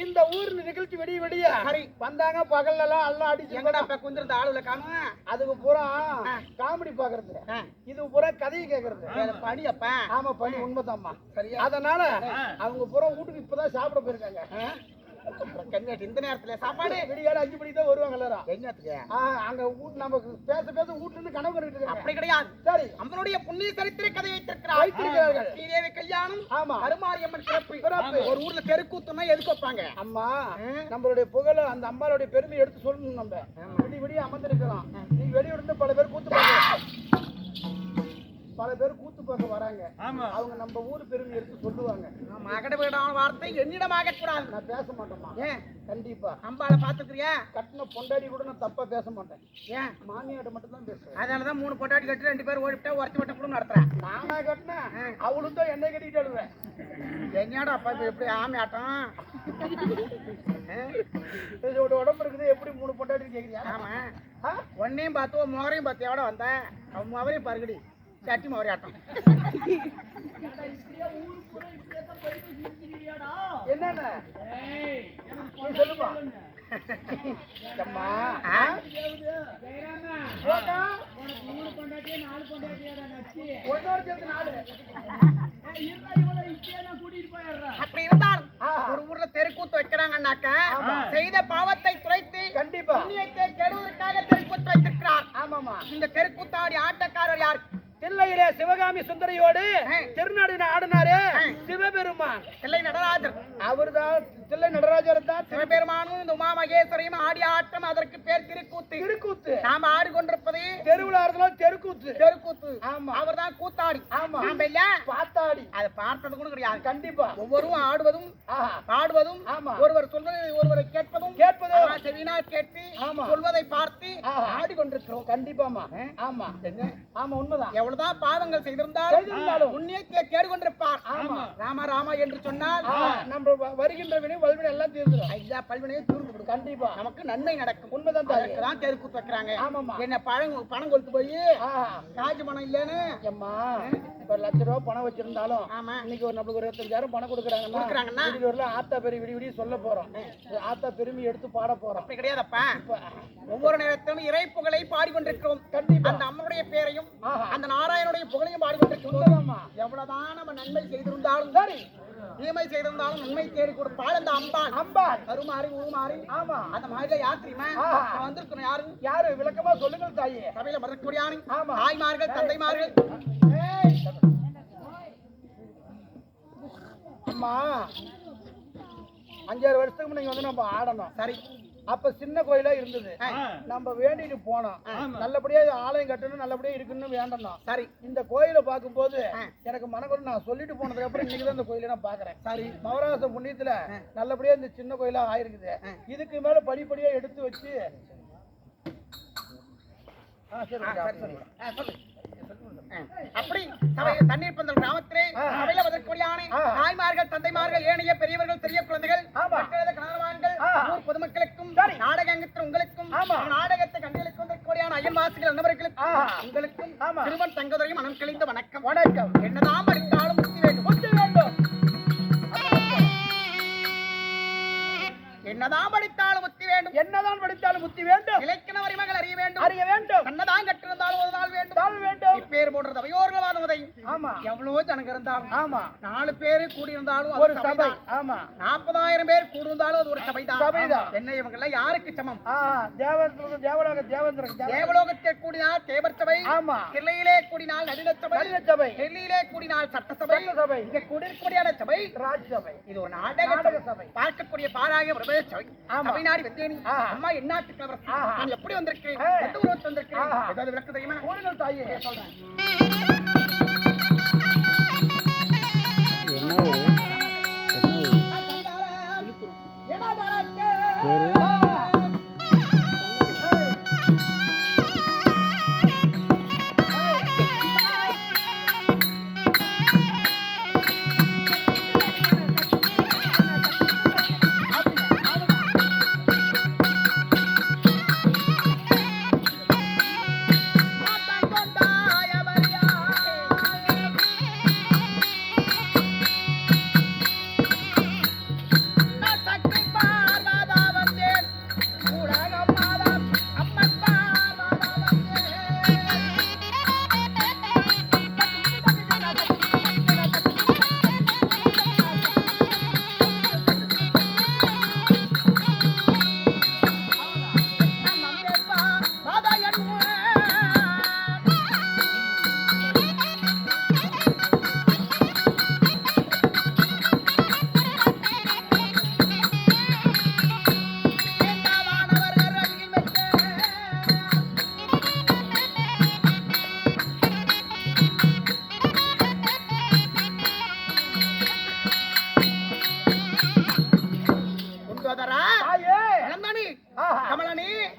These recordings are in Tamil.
இந்த ஊர் நிகழ்ச்சி வெடிய வெடிய சரி. வந்தாங்க பகல்ல எல்லாம் எல்லாம் அடிச்சு எங்கடா இப்ப குந்திருந்த ஆளுல காணும் அதுக்கு பூரா காமெடி பாக்குறது. இது பூரா கதையை கேக்குறது. படி அப்ப? ஆமா பணி உண்மைதாம்மா. சரியா? அதனால அவங்க பூரா வீட்டுக்கு இப்பதான் சாப்பிட போயிருக்காங்க. கன்னியாட்டி இந்த நேரத்துல சாப்பாடு? விடியாடு அஞ்சு மணிக்கு தான் வருவாங்க எல்லாரும் ஆ, அங்க நம்ம பேச பேச வீட்டுல கனவு கண்டுட்டு அப்படி கிடையாது. சரி. நம்மளுடைய புண்ணிய சரித்திர கதை வைத்திருக்கிறார். வைத்திருக்கிறார்கள். ஸ்ரீதேவி கல்யாணம் ஆமா. கருமாரியம்மன் சிறப்பு. ஒரு ஊர்ல தெருக்கூத்துனா எதுக்கு வைப்பாங்க? அம்மா நம்மளுடைய புகழ அந்த அம்மாளுடைய பெருமை எடுத்து சொல்லணும் நம்ம. விடி விடி அமர்ந்திருக்கிறோம் நீ வெளியூர்ல இருந்து பல பேர் கூத்து பல பேர் கூத்து வராங்க அவங்க நம்ம ஊர் பெருமை எடுத்து சொல்லுவாங்க. மகட வீடான வார்த்தை என்னிடமாக கூடாது நான் பேச மாட்டேம்மா. ஏன்? கண்டிப்பா. அம்பாளை பாத்துக்கிறியா கட்டின பொண்டாடி கூட நான் தப்பா பேச மாட்டேன். ஏன்? மாமியாட்ட மட்டும் தான் பேசுவேன் அதனாலதான் மூணு பொட்டாட்டி கட்டி ரெண்டு பேர் ஓடிவிட்டா உரத்தி வட்டம் கூட நடத்துறேன். நானா கட்டினேன் அவளும் தான் என்னை கட்டிட்டு அழுவேன். என்னடா அப்பா எப்படி ஆமி ஆட்டம்? உடம்பு இருக்குது எப்படி மூணு பொண்டாடி கேக்குறியா? ஆமா? ஒன்னையும் பார்த்து முகரையும் பார்த்து எவ்வளோ வந்தேன்? அவன் முகரையும் பருகடி சட்டி முகரி ஆட்டம். என்னென்ன? ஒன்னோடு சேர்த்து நாலு. அப்படி இருந்தாலும் ஆ. ஒரு ஊர்ல தெருக்கூத்து வைக்கிறாங்கன்னாக்க ஆமா. செய்த பாவத்தை துளைத்து கண்டிப்பா. கெடுவதற்காக தெருக்கூத்து வைத்திருக்கிறார். ஆமாமா இந்த தெருக்கூத்தாடி ஆட்டக்காரர் யார்? தில்லையிலே சிவகாமி சுந்தரியோடு. திருநாடு ஆடினாரு. சிவபெருமான். தில்லை நடராஜர். அவர்தான் தில்லை நடராஜர் தான் சிவபெருமானும் இந்த உமா மகேஸ்வரியும் ஆடி ஆட்டம் அதற்கு பேர் திருக்கூத்து. திருக்கூத்து. நாம ஆடிக்கொண்டிருப்பது தெருவிழா இருந்தெல்லாம் தெருக்கூத்து. தெருக்கூத்து. ஆமா. அவர்தான் கூத்தாடி. ஆமா. நாம இல்ல பாத்தாடி. அதை பார்த்தது கூட கிடையாது. கண்டிப்பா. ஒவ்வொருவரும் ஆடுவதும் ஆஹா. பாடுவதும் ஆமா. ஒருவர் சொல்வதை ஒருவரை கேட்பதும் கேட்பதும். ஆனா செவினால் கேட்டு ஆமா. சொல்வதை பார்த்து ஆஹா. ஆடிக்கொண்டிருக்கிறோம். கண்டிப்பாமா ஆமா. ஆமா உண்மைதான். எவ்வளவுதான் பாவங்கள் செய்திருந்தாலும். புண்ணியத்தை கேடு கொண்டிருப்பார் ஆமா. ராமா ராமா என்று சொன்னால் நம்ம வருகின்ற வினை வல்வினை எல்லாம் தீர்ந்துடும் ஐயா பல்வினையை தூர்ந்து கண்டிப்பா. நமக்கு நன்மை நடக்கும். உண்மைதான் தாயே. அதற்கு தான் தெருக்கூத்து வைக்கிறாங்க. என்ன பழம் பணம் கொடுத்து போய் காஜு பணம் இல்லைன்னு? அம்மா ஒரு லட்ச ரூபா பணம் வச்சிருந்தாலும் இன்னைக்கு ஒரு நம்மளுக்கு ஒரு இருபத்தஞ்சாயிரம் பணம் கொடுக்குறாங்கன்னா ஆத்தா பெரிய விடி விடி சொல்ல போறோம். ஆத்தா பெருமை எடுத்து பாட போறோம். அப்படி கிடையாதப்பா. ஒவ்வொரு நேரத்திலும் இறை புகழை பாடிக்கொண்டிருக்கிறோம். கண்டிப்பா. அந்த அம்மனுடைய பேரையும். அந்த நாராயணுடைய புகழையும் உண்மைதாம்மா. எவ்வளவுதான் நம்ம நன்மை செய்திருந்தாலும் சரி தீமை செய்திருந்தாலும் நன்மை தேடி கொடுப்பாள் அந்த அம்பாள். அம்பாள். கருமாறி ஊமாறி ஆமா. அந்த மாதிரி யார் தெரியுமா வந்திருக்கணும் யாரு? யாரு? விளக்கமா சொல்லுங்கள் தாயே. சபையில மறக்கக்கூடியானு ஆமா. தாய்மார்கள் தந்தைமார்கள். அம்மா அஞ்சாறு வருஷத்துக்கு முன்னாடி வந்து நம்ம ஆடணும். சரி. அப்ப சின்ன கோயிலா இருந்தது. நம்ம வேண்டிட்டு போனோம். நல்லபடியா ஆலயம் கட்டணும் நல்லபடியா இருக்கணும்னு வேண்டணும். சரி. இந்த கோயிலை பார்க்கும்போது. எனக்கு மனக்குள்ள நான் சொல்லிட்டு போனதுக்கு அப்புறம் இன்னைக்கு தான் இந்த கோயிலை நான் பாக்குறேன் சரி. மவராச புண்ணியத்துல நல்லபடியா இந்த சின்ன கோயிலா ஆயிருக்குது. இதுக்கு மேல படிப்படியா எடுத்து வச்சு அப்படி. தண்ணீர் பந்தல் கிராமத்திலே வதற்கொடியான ஆ. தாய்மார்கள் தந்தைமார்கள் உங்களுக்கும் ஆமா. திருமண் தங்கதுரையும் மனம் கழிந்த வணக்கம். வணக்கம். என்னதான் அது ஒரு சபை. ஆமா. நாற்பதாயிரம் பேர் கூடியிருந்தாலும் அது ஒரு சபைதான். சபைதான். என்ன இவங்க எல்லாம் யாருக்கு சமம்? தேவலோக தேவந்திரம் தேவலோகத்தில் கூடினால் தேவர் சபை ஆமா. கிள்ளையிலே கூடினால் நடுநில சபை சபை. டெல்லியிலே கூடினால் சட்டசபை சட்ட சபை. இங்க கூடியிருக்கூடியான சபை ராஜ் சபை. இது ஒரு நாடக சபை. சபை. பார்க்கக்கூடிய பாராக பிரபல சபை. ஆமா. சபை நாடி வந்தேனி. ஆஹா. அம்மா என்னாட்டு ஆஹா. நான் எப்படி வந்திருக்கேன். எந்த ஊருக்கு வந்திருக்கேன். ஏதாவது விளக்கு தெரியுமா? கூடுதல் தாயே. சொல்றேன். ஆ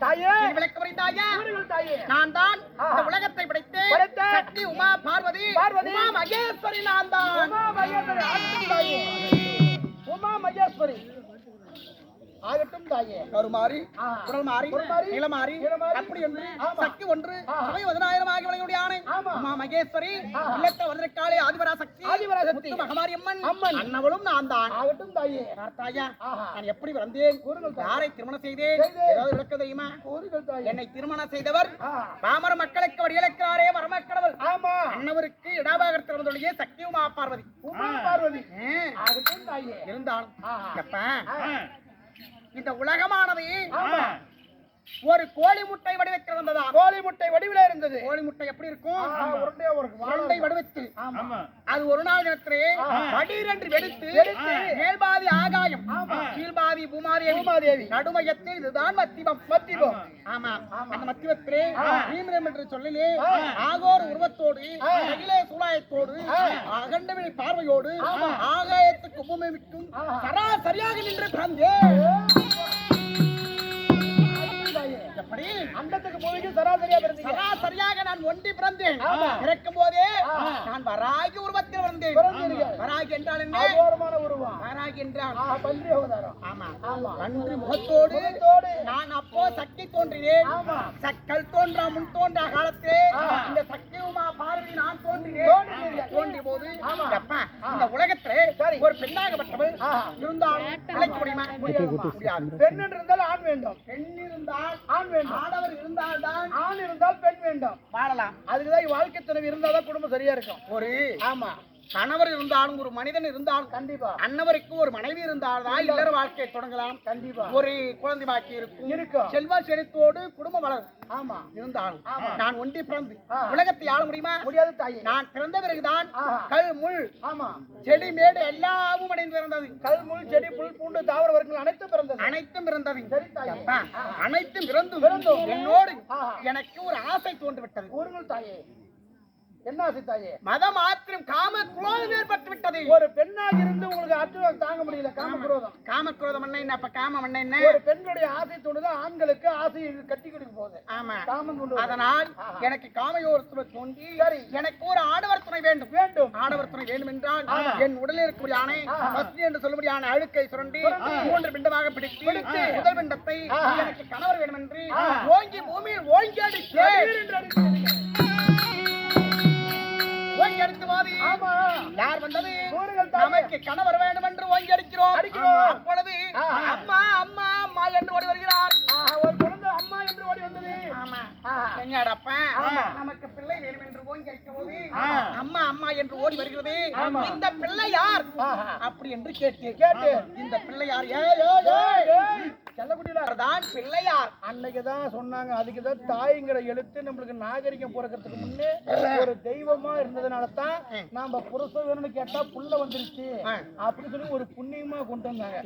தாயே. நீ விளக்க புரிந்தாயா கூறுங்கள் தாயே. நான் தான். இந்த உலகத்தை படைத்து படைத்த சக்தி உமா பார்வதி. பார்வதி. உமா மகேஸ்வரி நான் தான். உமா மகேஸ்வரி. தாயே. உமா மகேஸ்வரி. ஆகட்டும் தாயே கருமாறி ஆ. குரல் மாறி குரல்மாறி, நிலமாறி நிலமாறி, அப்படி ஒன்று ஆமா. சக்தி ஒன்று ஆ. சபை பதினாயிரம் ஆகி விளங்கிய ஆணை ஆமா. உமா மகேஸ்வரி ஆ. இல்லத்த வதிரக்காளி ஆதிபரா சக்தி ஆதிபரா சக்தி. முத்து மகமாரி அம்மன் அம்மன். அன்னவளும் நான் தான் ஆகட்டும் தாயே பார்த்தாயா ஆஹா. நான் எப்படி வந்தேன் கூறுங்கள் தாயே. யாரை திருமணம் செய்தேன் செய்தேன். ஏதாவது விளக்க தெரியுமா கூறுங்கள் தாயே என்னை திருமணம் செய்தவர். பாமர மக்களுக்கு வடியலுக்கிறாரே வரமக்கடவுள் ஆமா அன்னவருக்கு இடாபாக திறந்தொழிய சக்தி உமா பார்வதி உமா பார்வதி ஆ. ஆகட்டும் தாயே இருந்தாலும். இந்த உலகமானது ஆமா ஒரு கோழி முட்டை வடிவத்தில் வந்ததா கோழி முட்டை வடிவில இருந்தது கோழி முட்டை எப்படி இருக்கும் உருண்டை வடிவத்தில் ஆமா அது ஒரு நாள் தினத்திலே ஆ. படீரென்று வெடித்து. மேல்பாதி ஆகாயம். கீழ்பாதி பூமாதேவி பூமாதேவி. நடுமையத்தில் இதுதான் மத்திபம் மத்திபம். ஆமா. அந்த மத்திபத்திலே. பீமரம் என்று சொல்லிலே. ஆகோர் உருவத்தோடு. அகிலே சூலாயத்தோடு ஆ. அகண்டவிழி பார்வையோடு. ஆகாயத்துக்கு பூமிக்கும். சராசரியாக நின்று தாயே. எப்படி அண்டத்துக்கு பூமிக்கு சராசரியா பிறந்தீங்க சராசரியாக நான் ஒண்டி பிறந்தேன். பிறக்கும் போதே. நான் வராகி உருவத்தில் வந்தேன் பிறந்தீங்க. வராகி என்றால் என்ன அகோரமான உருவம் வராகி என்றால் ஆஹா, பன்றி அவதாரம் ஆமா ஆமா அன்று முகத்தோடு முகத்தோடு. நான் அப்போ சக்தி தோன்றினேன். சக்கல் தோன்றா முன் தோன்றா காலத்திலே. இந்த சக்தி உமா பார்வதி நான் தோன்றினேன். தோன்றிய போது ஆமா. அப்பா. இந்த உலகத்திலே. ஒரு பெண்ணாகப்பட்டவள் ஆ. இருந்தாலும் பிழைக்க முடியுமா பெண் என்று இருந்தால் ஆண் வேண்டும் பெண் இருந்தால் ஆண் வேண்டும். ஆடவர் இருந்தால்தான் ஆண் இருந்தால் பெண் வேண்டும். வாழலாம். அதுக்குதான் வாழ்க்கை துணைவி இருந்தாதான் குடும்பம் சரியா இருக்கும். ஒரு ஆமா. கணவர் இருந்தாலும் ஒரு மனிதன் இருந்தாலும் கண்டிப்பா அன்னவருக்கு ஒரு மனைவி இருந்தால்தான் இல்லற வாழ்க்கையை தொடங்கலாம். கண்டிப்பா. ஒரு குழந்தை பாக்கி இருக்கும். இருக்கும். செல்வ செழித்தோடு குடும்பம் வளரும். ஆமா. இருந்தாலும். நான் ஒண்டி பிறந்து. உலகத்தை ஆள முடியுமா? முடியாது தாயே. நான் பிறந்த பிறகுதான். கல் முள் ஆமா. செடி மேடு எல்லாமும் அடைந்து பிறந்தது. கல் முள் செடி புல் பூண்டு தாவர வர்க்கங்கள் அனைத்தும் பிறந்தது. அனைத்தும் பிறந்தது. சரி தாயே. அப்பா, அனைத்தும் பிறந்து பிறந்தும். என்னோடு. எனக்கு ஒரு ஆசை தோன்றிவிட்டது. கூறுங்கள் தாயே. என்ன ஆசை தாயே மதம் மாத்திரம் காம குரோதம் ஏற்பட்டு விட்டது ஒரு பெண்ணாக இருந்து உங்களுக்கு அற்றுவம் தாங்க முடியல காம குரோதம் காம குரோதம் என்ன என்ன அப்ப காமம் என்ன என்ன ஒரு பெண்களுடைய ஆசை தோணுது ஆண்களுக்கு ஆசை கட்டி கொடுக்க போகுது ஆமா காமம் கொண்டு. அதனால். எனக்கு காமையோரத்துல தோன்றி சரி. எனக்கு ஒரு ஆடவர் துணை வேண்டும் வேண்டும் ஆடவர் துணை வேண்டும் என்றால். என் உடலில் இருக்கக்கூடிய ஆணை. பஸ்தி என்று சொல்லும்படியான அழுக்கை சுரண்டி. மூன்று பிண்டமாக பிடித்து. முதல் பிண்டத்தை. எனக்கு கணவர் வேண்டும் என்று. ஓங்கி பூமியில் ஓங்கி அடிக்கிறீங்க. ஓங்கி அடித்த யார் வந்தது. நமக்கு கணவர் வேண்டும் என்று ஓங்கி அடிக்கிறோம். அப்பொழுது. அம்மா அம்மா அம்மா என்று ஓடி வருகிறார் ஒரு குழந்தை அம்மா என்று ஓடி வந்தது. என்னடப்பா. நமக்கு பிள்ளை என்று ஓங்கி. அம்மா அம்மா என்று ஓடி வருகிறது. இந்த பிள்ளை யார். அப்படி என்று கேட்டேன் கேட்டு. இந்த பிள்ளை யார் ஏய், செல்லக்குட்டியில தான் பிள்ளையார். அன்னைக்கு தான் சொன்னாங்க அதுக்கு தான் தாய்ங்கிற எழுத்து நம்மளுக்கு நாகரிகம் பிறக்கிறதுக்கு முன்னே ஒரு தெய்வமா இருந்ததுனால தான் நாம புருஷ வேணும்னு கேட்டா புள்ள வந்துருச்சு. அப்படின்னு சொல்லி ஒரு புண்ணியமா கொண்டு வந்தாங்க.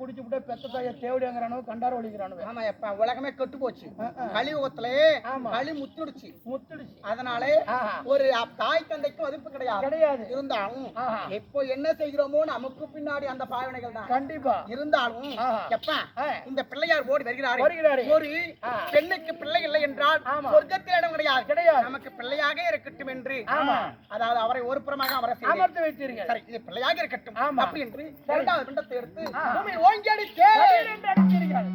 குடிச்சு விட்டா பெத்த தாயை தேவடியாங்கிறானோ கண்டார ஒழிக்கிறானோ ஆமா எப்ப? உலகமே கெட்டு போச்சு. கலியுகத்திலே ஆமா. களி முத்துடுச்சு. முத்துடுச்சு. அதனாலே. ஒரு தாய் தந்தைக்கு மதிப்பு கிடையாது. கிடையாது. இருந்தாலும். இப்போ என்ன செய்கிறோமோ நமக்கு பின்னாடி அந்த பாவனைகள் தான். கண்டிப்பா. இருந்தாலும். எப்பா. இந்த பிள்ளையார் ஓடி வருகிறாரு வருகிறாரு. ஒரு. பெண்ணுக்கு பிள்ளை இல்லை என்றால். சொர்க்கத்தில் இடம் கிடையாது கிடையாது. நமக்கு பிள்ளையாக இருக்கட்டும் என்று. அதாவது அவரை ஒரு புறமாக அவரை. அமர்த்து வைத்தீர்கள் சரி இது பிள்ளையாக இருக்கட்டும். அப்படி என்று இரண்டாவது பிண்டத்தை எடுத்து. பூமியில் ஓங்கி அடித்தீர்கள்.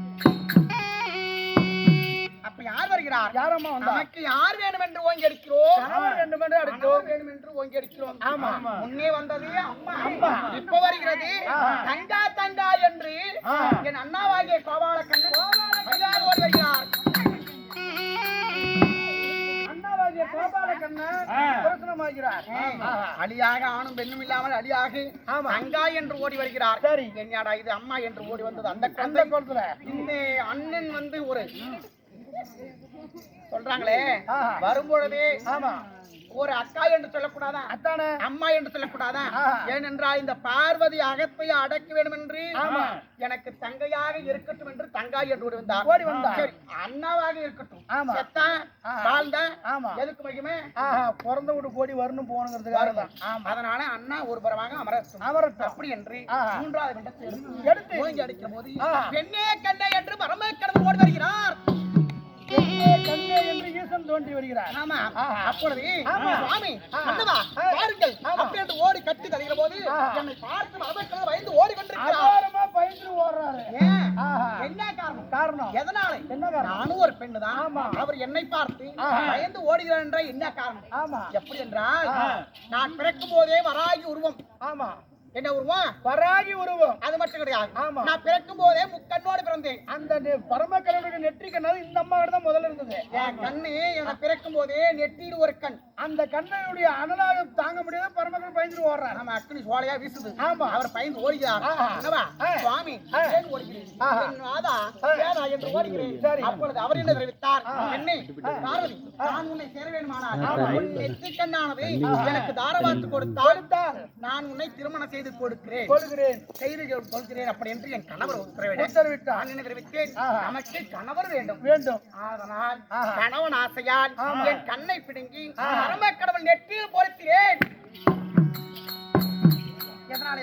யார் வருகிறார்? யாரம்மா வந்தா? நமக்கு யார் வேணும் என்று ஓங்கி அடிக்கிறோம் கணவர் மணி அடித்தோம் கணவர் வேணும் என்று ஓங்கி அடிக்கிறோம் ஆமா. முன்னே வந்தது அம்மா. அம்மா. இப்ப வருகிறது. தங்கா தங்கா என்று. என் அண்ணாவாகிய கோபால கண்ணன் வருகிறார் வருகிறார் அண்ணாவாகிய கோபால ஆஹா. அலியாக ஆணும் பெண்ணும் இல்லாமல் அலியாக ஆமா. தங்கா என்று ஓடி வருகிறார். சரி. என்னடா இது அம்மா என்று ஓடி வந்தது அந்த குழந்தை. இந்த அண்ணன் வந்து ஒரு சொல்றாங்களே. வரும்பொழுதே ஆமா ஒரு அக்கா என்று சொல்லக்கூடாதா அத்தானே அம்மா என்று சொல்லக்கூடாதா. ஏனென்றால் இந்த பார்வதி அகத்தை அடக்க வேண்டும் என்று. எனக்கு தங்கையாக இருக்கட்டும் என்று தங்காய் என்று ஓடி வந்தார் ஓடி வந்தார். சரி அண்ணாவாக இருக்கட்டும் ஆமா. செத்தா. வாழ்ந்த ஆமா. எதுக்கு மகிமே பிறந்த வீட்டு கோடி வரணும் போகணுங்கிறதுக்காக அதனால அண்ணா ஒரு புறமாக அமரட்டும் அவரட்டும் அப்படி என்று. மூன்றாவது எடுத்து ஓங்கி அடிக்கிற போது. பெண்ணே கண்ணே என்று பரம கடந்து ஓடி வருகிறார் கண்ணே கண்ணே என்று ஈசன் தோன்றி வருகிறார் ஆமா ஆஹா. அப்பொழுது ஆமா. சுவாமி ஆ. அண்ணவா ஆ. பாருங்கள் ஆமா. அப்படி என்று ஓடி கட்டி தருகிற போது ஆஹா. என்னை பார்த்து மதமக்கள் பயந்து ஓடி கொண்டிருக்கிறார் அபாரமா பயந்து ஓடுறாரு ஏன் ஆஹா. என்ன காரணம் காரணம் எதனால என்ன நானும் ஒரு பெண்ணு தான் ஆமா. அவர் என்னை பார்த்து. பயந்து ஓடுகிறார் என்ற என்ன காரணம் ஆமா எப்படி என்றால். நான் பிறக்கும் போதே வராகி உருவம் ஆமா என்ன உருவம்? வராகி உருவம். அது மட்டும் கிடையாது. ஆமா. நான் பிறக்கும் போதே முக்கண்ணோடு பிறந்தேன். அந்த பரமக்கடவுளுடைய நெற்றி கண்ணால் இந்த அம்மா தான் முதல்ல இருந்தது. என் கண்ணு எனக்கு பிறக்கும் போதே நெற்றியில் ஒரு கண். அந்த கண்ணையுடைய அனலாக தாங்க முடியாத பரமக்கடவுள் பயந்துட்டு ஓடுறாரு. நம்ம அக்னி சோலையா வீசுது. ஆமா. அவர் பயந்து ஓடுகிறார். என்னவா. சுவாமி. ஏன் ஓடுகிறேன் நாதா என்று ஓடுகிறேன்? சரி. அப்பொழுது அவர் என்ன தெரிவித்தார். என்னை. பார்வதி நான் உன்னை சேர வேண்டுமானால் நெற்றி கண்ணானது எனக்கு தாரவாத்து கொடுத்தால் நான் உன்னை திருமணம் செய்து கொடுக்கிறேன். கொடுக்கிறேன். செய்து கொடுக்கிறேன் அப்படி என்று என் கணவர் உத்தரவிட உத்தரவிட்டார். நான் என்ன தெரிவித்தேன்? ஆஹா. நமக்கு கணவர் வேண்டும். வேண்டும். அதனால். கணவன் ஆசையால். என் கண்ணை பிடுங்கி. பரம கடவுள் நெற்றியில்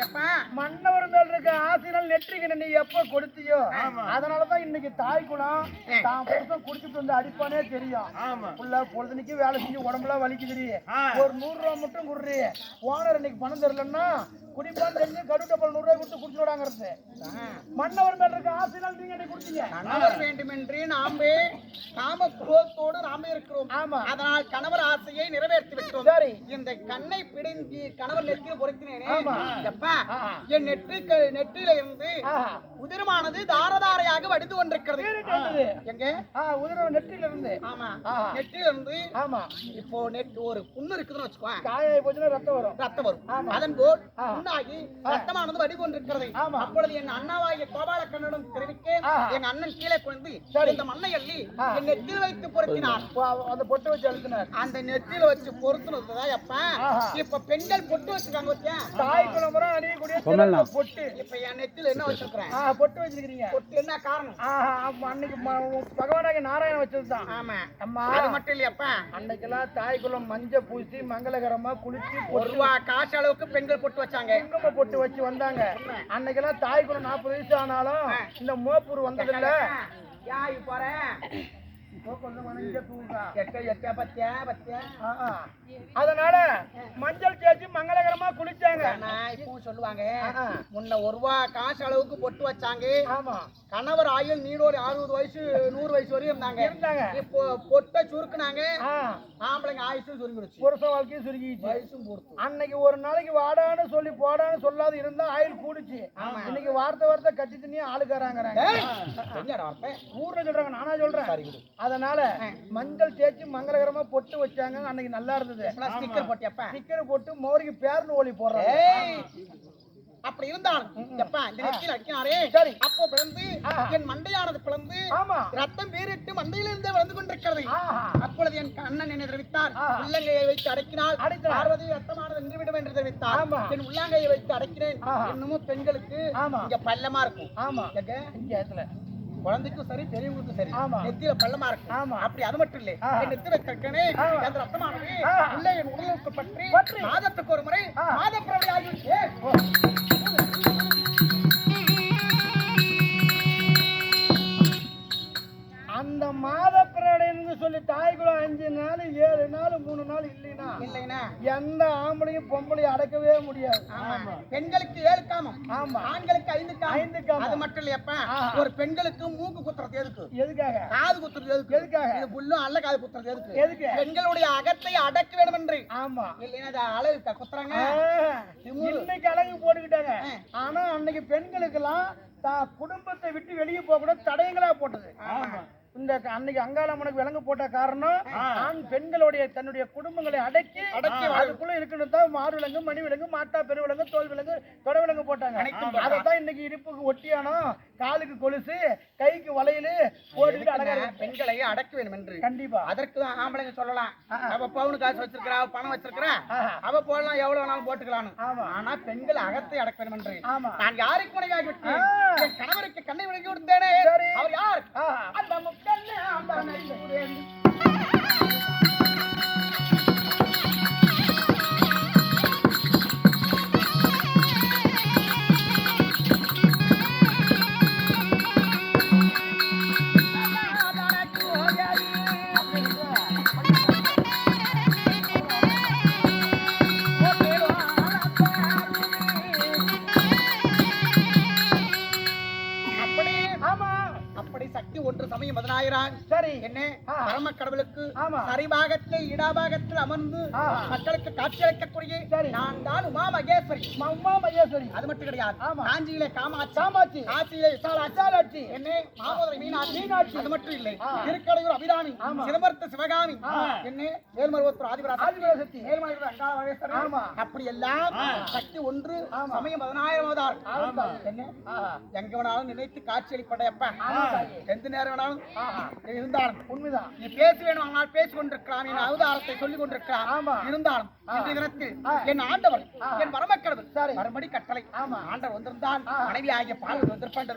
எப்ப மன்னவர் மேல் இருக்க ஆசிரியர் நெற்றிக்கு நீ எப்ப கொடுத்தியோ. அதனாலதான் இன்னைக்கு தாய் குலம் ஆ. தான் புருஷன் குடிச்சிட்டு வந்து அடிப்பானே தெரியும். புள்ள பொழுதுனிக்கு வேலை செஞ்சு உடம்புலாம் வலிக்குதுடி. ஒரு நூறு ரூபா மட்டும் குடுறி. ஓனர் இன்னைக்கு பணம் தரலன்னா குடிப்பான் தெரிஞ்சு நூறு ரூபாய் கொடுத்து குடிச்சுடாங்கிறது மன்னவர் மேல் இருக்க ஆசிரியர் நீங்க இன்னைக்கு கொடுத்தீங்க கணவர் வேண்டுமென்று நாமே காம குரோத்தோடு நாமே இருக்கிறோம் ஆமா. அதனால் கணவர் ஆசையை நிறைவேற்றி விட்டோம் சரி இந்த கண்ணை பிடுங்கி கணவர் நெற்றியில். எப்பா ஆஹா. என் நெற்றி நெற்றியில இருந்து. உதிரமானது தாரதாரையாக வடிந்து கொண்டிருக்கிறது. எங்க ஆ, உதிர நெற்றியில இருந்து ஆமா. நெற்றியில இருந்து ஆமா இப்போ நெட் ஒரு புண்ணு இருக்குதுன்னு வச்சுக்கோ போச்சுன்னா ரத்தம் வரும் ரத்தம் வரும். அதன் போல். புண்ணாகி ரத்தமானது வடி கொண்டிருக்கிறது ஆமா. அப்பொழுது என் அண்ணாவாகிய கோபால கண்ணனும் தெரிவிக்க. எங்க அண்ணன் கீழே கொண்டு. இந்த மண்ணை அள்ளி. என் நெற்றியில் வைத்து பொருத்தினார். அந்த பொட்டு வச்சு அழுத்தினார். அந்த நெற்றியில வச்சு பொருத்துனதுதான் எப்ப. இப்ப பெண்கள் பொட்டு வச்சிருக்காங்க தாய் குலமுறை அணியக்கூடிய பொட்டு. இப்ப என் நெற்றியில என்ன வச்சிருக்கிறேன்? பொட்டு வச்சிருக்கீங்க பொட்டு என்ன காரணம்? அன்னைக்கு பகவானாக நாராயணன் வச்சதுதான். ஆமா. அம்மா அது மட்டும் இல்லையாப்பா? அன்னைக்கெல்லாம் தாய் குலம் மஞ்சள் பூசி மங்களகரமா குளிச்சு ஒரு பொட்டு ரூபா காசு அளவுக்கு பெண்கள் பொட்டு வச்சாங்க. குங்கும பொட்டு வச்சு வந்தாங்க. அன்னைக்கெல்லாம் தாய் குலம் நாற்பது வயசு ஆனாலும் இந்த மோப்பூர் வந்ததில்ல. யாய் அதனால மஞ்சள் தேய்ச்சி மங்களகரமா குளிச்சாங்க. இப்போ சொல்லுவாங்க. முன்ன ஒரு ரூபா காசு அளவுக்கு பொட்டு வச்சாங்க. ஆமா. கணவர் ஆயுள் நீடோடு அறுபது வயசு நூறு வயசு வரையும் இருந்தாங்க. இருந்தாங்க. இப்போ பொட்டை சுருக்குனாங்க. ஆம்பளைங்க ஆயுசும் சுருங்கிடுச்சு. புருஷ வாழ்க்கையும் சுருங்கிச்சு வயசும் பொறுத்து. அன்னைக்கு ஒரு நாளைக்கு வாடான்னு சொல்லி போடான்னு சொல்லாது இருந்தா ஆயுள் கூடுச்சு. இன்னைக்கு வார்த்தை வார்த்தை கட்டி தண்ணி ஆளுக்காராங்கிறாங்க ஊர்ல சொல்றாங்க நானா சொல்றேன். அதனால மஞ்சள் தேய்ச்சி மங்களகரமா பொட்டு வச்சாங்க. அன்னைக்கு நல்லா இருந்தது. ஸ்டிக்கர் போட்டியப்பா? ஸ்டிக்கர் போட்டு மோரிக்கு பேர்னு ஒளி போடுறாங்க. ஏய்! அப்படி இருந்தால் எப்பா இந்த சரி. அப்போ பிளந்து. என் மண்டையானது பிளந்து ரத்தம் பேரிட்டு மண்டையிலிருந்தே வளர்ந்து கொண்டிருக்கிறது. அப்பொழுது என் அண்ணன் என்னை தெரிவித்தார். உள்ளங்கையை வைத்து அடக்கினால். பார்வதி ரத்தமானது நின்றுவிடும் என்று தெரிவித்தார். ஆமா. என் உள்ளங்கையை வைத்து அடக்கினேன் ஆஹா. இன்னமும் பெண்களுக்கு. இங்க பள்ளமா இருக்கும். ஆமா? இங்க இடத்துல. குழந்தைக்கும் சரி பெரியவங்களுக்கும் சரி. நெத்தியில பள்ளமா இருக்கும் ஆமா. அப்படி அது மட்டும் இல்லை. என் நெத்தியில தக்கனே ஆமா. அந்த ரத்தமானது. உள்ளே என் உடலுக்கு பற்றி. மாதத்துக்கு ஒரு முறை. மாதப்பிரவை ஆகிவிட்டு அந்த மாத பிரடைன்னு சொல்லி தாய்க்குளம் அஞ்சு நாள் ஏழு நாள் மூணு நாள் இல்லைன்னா இல்லைன்னா எந்த ஆம்பளையும் பொம்பளையும் அடக்கவே முடியாது. பெண்களுக்கு ஆண்களுக்கு ஐந்து ஐந்து. அது மட்டும் இல்லையப்பா. ஒரு பெண்களுக்கு மூக்கு குத்துறது எதுக்கு? எதுக்காக? காது குத்துறது எதுக்கு? எதுக்காக? இது புல்லும் அல்ல காது குத்துறது எதுக்கு? எதுக்கு? பெண்களுடைய அகத்தை அடக்க வேண்டும் என்று ஆமா. இல்லைன்னா அது அழகு குத்துறாங்க. இன்னைக்கு அழகு போட்டுக்கிட்டாங்க. ஆனா அன்னைக்கு பெண்களுக்கெல்லாம் தான் குடும்பத்தை விட்டு வெளியே போக கூட தடயங்களா போட்டது. ஆமா. இந்த அன்னைக்கு அங்காளம்மனுக்கு விலங்கு போட்ட காரணம் ஆண் பெண்களுடைய தன்னுடைய குடும்பங்களை அடக்கி அடக்கி அதுக்குள்ள இருக்கணும் தான். மாடு விலங்கு மணி விலங்கு மாட்டா பெருவிலங்கு தோல் விலங்கு தொட விலங்கு போட்டாங்க. அதை தான் இன்னைக்கு இடுப்புக்கு ஒட்டியானோ காலுக்கு கொலுசு கைக்கு வளையலு போட்டுக்கிட்டு அழகா எதுக்குன்னா, இருக்கு. பெண்களை அடக்க வேண்டும் என்று. கண்டிப்பா. அதற்கு தான் ஆம்பளைங்க சொல்லலாம். அவ பவுனு காசு வச்சிருக்கிறா பணம் வச்சிருக்கிறா. அவ போடலாம் எவ்வளவு வேணாலும் போட்டுக்கலாம். ஆனா பெண்கள் அகத்தை அடக்க வேண்டும் என்று. நான் யாருக்கு விட்டேன். என் கணவருக்கு கண்ணை விலகி சரி. அவர் யார். அந்த முக்கண்ணு அந்த அம்மா மகேஸ்வரி அது மட்டும் கிடையாது ஆமா. காஞ்சியிலே காமாட்சி காமாட்சி என்ன மாமதுரை மீனாட்சி மீனாட்சி. அது மட்டும் இல்லை. திருக்கடையூர் அபிராமி. சிதம்பரத்து சிவகாமி. என்ன மேல்மருவத்தூர் ஆதிபராசக்தி ஆதிபராசக்தி. மேல்மருவத்தூர் அங்காள ஆமா. அப்படி எல்லாம் சக்தி ஒன்று. சமயம் பதினாயிரம் அவதார். என்ன. எங்க வேணாலும் நினைத்து தாயே. எந்த நேரம் வேணாலும். இருந்தாலும் உண்மைதான் நீ பேச வேணும் ஆனால் பேசிக் கொண்டிருக்கிறான் என் அவதாரத்தை சொல்லிக் கொண்டிருக்கிறான் ஆமா. இருந்தாலும். இன்றைய தினத்தில். என் ஆண்டவர். என் வரமக்கடவுள் சரி. மறுபடி கட்டளை ஆமா. ஆண்டவர் வந்திருந்தால் ஆ. மனைவி ஆகிய பால் வந்திருப்பான்